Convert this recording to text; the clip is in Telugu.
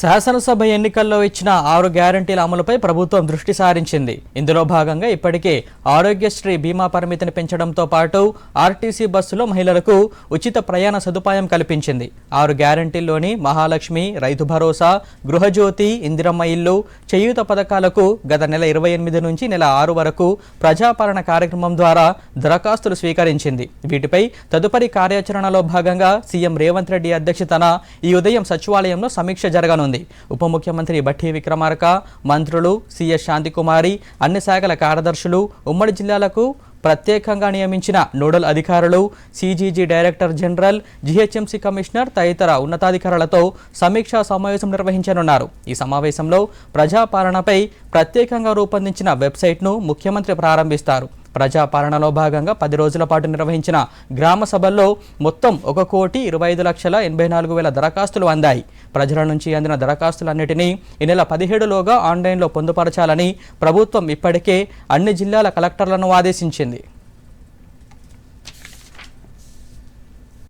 శాసనసభ ఎన్నికల్లో ఇచ్చిన ఆరు గ్యారంటీల అమలుపై ప్రభుత్వం దృష్టి సారించింది. ఇందులో భాగంగా ఇప్పటికే ఆరోగ్యశ్రీ బీమా పరిమితిని పెంచడంతో పాటు ఆర్టీసీ బస్సులో మహిళలకు ఉచిత ప్రయాణ సదుపాయం కల్పించింది. ఆరు గ్యారంటీల్లోని మహాలక్ష్మి రైతు భరోసా గృహజ్యోతి ఇందిరమ్మ ఇల్లు చేయూత పథకాలకు గత నెల ఇరవై ఎనిమిది నుంచి నెల ఆరు వరకు ప్రజాపాలన కార్యక్రమం ద్వారా దరఖాస్తులు స్వీకరించింది. వీటిపై తదుపరి కార్యాచరణలో భాగంగా సీఎం రేవంత్ రెడ్డి అధ్యక్షతన ఈ ఉదయం సచివాలయంలో సమీక్ష జరగను జరగనుంది ఉప ముఖ్యమంత్రి బట్టి విక్రమార్క మంత్రులు సీఎస్ శాంతికుమారి అన్ని శాఖల కార్యదర్శులు ఉమ్మడి జిల్లాలకు ప్రత్యేకంగా నియమించిన నోడల్ అధికారులు CGG director general GHMC commissioner తదితర ఉన్నతాధికారులతో సమీక్షా సమావేశం నిర్వహించనున్నారు. ఈ సమావేశంలో ప్రజాపాలనపై ప్రత్యేకంగా రూపొందించిన వెబ్సైట్ను ముఖ్యమంత్రి ప్రారంభిస్తారు. ప్రజాపాలనలో భాగంగా పది రోజుల పాటు నిర్వహించిన గ్రామ సభల్లో మొత్తం ఒక కోటి ఇరవై ఐదు లక్షల ఎనభై నాలుగు వేల దరఖాస్తులు అందాయి. ప్రజల నుంచి అందిన దరఖాస్తులన్నిటినీ ఈ నెల పదిహేడులోగా ఆన్లైన్లో పొందుపరచాలని ప్రభుత్వం ఇప్పటికే అన్ని జిల్లాల కలెక్టర్లను ఆదేశించింది.